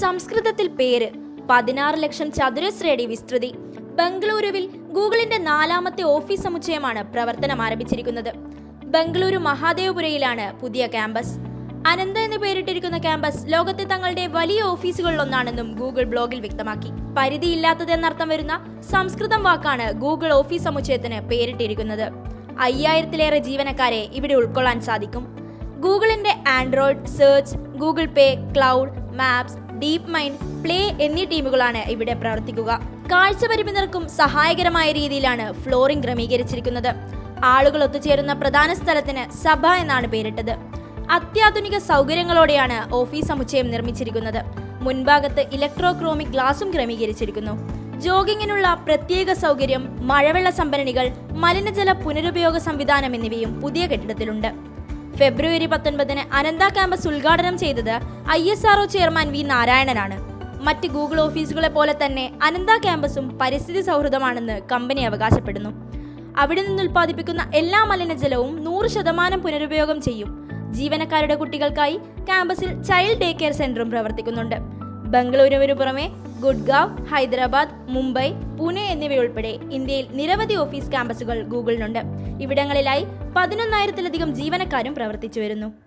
സംസ്കൃതത്തിൽ പേര് പതിനാറ് ലക്ഷം ചതുരശ്രയടി വിസ്തൃതി. ബംഗളൂരുവിൽ ഗൂഗിളിന്റെ നാലാമത്തെ ഓഫീസ് സമുച്ചയമാണ് പ്രവർത്തനം ആരംഭിച്ചിരിക്കുന്നത്. ബംഗളൂരു മഹാദേവപുരയിലാണ് പുതിയ ക്യാമ്പസ്. അനന്ത എന്ന് പേരിട്ടിരിക്കുന്ന ക്യാമ്പസ് ലോകത്തെ തങ്ങളുടെ വലിയ ഓഫീസുകളിലൊന്നാണെന്നും ഗൂഗിൾ ബ്ലോഗിൽ വ്യക്തമാക്കി. പരിധിയില്ലാത്തതെന്നർത്ഥം വരുന്ന സംസ്കൃതം വാക്കാണ് ഗൂഗിൾ ഓഫീസ് സമുച്ചയത്തിന് പേരിട്ടിരിക്കുന്നത്. അയ്യായിരത്തിലേറെ ജീവനക്കാരെ ഇവിടെ ഉൾക്കൊള്ളാൻ സാധിക്കും. ഗൂഗിളിന്റെ Android search Google Pay cloud Maps DeepMind Play എന്നീ ടീമുകളാണ് ഇവിടെ പ്രവർത്തിക്കുക. കാഴ്ച പരിമിതർക്കും സഹായകരമായ രീതിയിലാണ് ഫ്ലോറിംഗ് ക്രമീകരിച്ചിരിക്കുന്നത്. ആളുകൾ ഒത്തുചേരുന്ന പ്രധാന സ്ഥലത്തിന് സഭ എന്നാണ് പേരിട്ടത്. അത്യാധുനിക സൗകര്യങ്ങളോടെയാണ് ഓഫീസ് സമുച്ചയം നിർമ്മിച്ചിരിക്കുന്നത്. മുൻഭാഗത്ത് ഇലക്ട്രോക്രോമിക് ഗ്ലാസും ക്രമീകരിച്ചിരിക്കുന്നു. ജോഗിങ്ങിനുള്ള പ്രത്യേക സൗകര്യം മഴവെള്ള സംഭരണികൾ മലിനജല പുനരുപയോഗ സംവിധാനം എന്നിവയും പുതിയ കെട്ടിടത്തിലുണ്ട്. ഫെബ്രുവരി പത്തൊൻപതിന് അനന്ത ക്യാമ്പസ് ഉദ്ഘാടനം ചെയ്തത് I S R O chairman V നാരായണനാണ്. മറ്റ് ഗൂഗിൾ ഓഫീസുകളെ പോലെ തന്നെ അനന്ത ക്യാമ്പസും പരിസ്ഥിതി സൗഹൃദമാണെന്ന് കമ്പനി അവകാശപ്പെടുന്നു. അവിടെ നിന്ന് ഉൽപ്പാദിപ്പിക്കുന്ന എല്ലാ മലിനജലവും നൂറ് ശതമാനം പുനരുപയോഗം ചെയ്യും. ജീവനക്കാരുടെ കുട്ടികൾക്കായി ക്യാമ്പസിൽ ചൈൽഡ് ഡേ കെയർ സെന്ററും പ്രവർത്തിക്കുന്നുണ്ട്. ബംഗളൂരുവിനു പുറമെ ഗുഡ്ഗാവ് ഹൈദരാബാദ് മുംബൈ പൂനെ എന്നിവയുൾപ്പെടെ ഇന്ത്യയിൽ നിരവധി ഓഫീസ് ക്യാമ്പസുകൾ ഗൂഗിളിനുണ്ട്. ഇവിടങ്ങളിലായി പതിനൊന്നായിരത്തിലധികം ജീവനക്കാരും പ്രവർത്തിച്ചു വരുന്നു.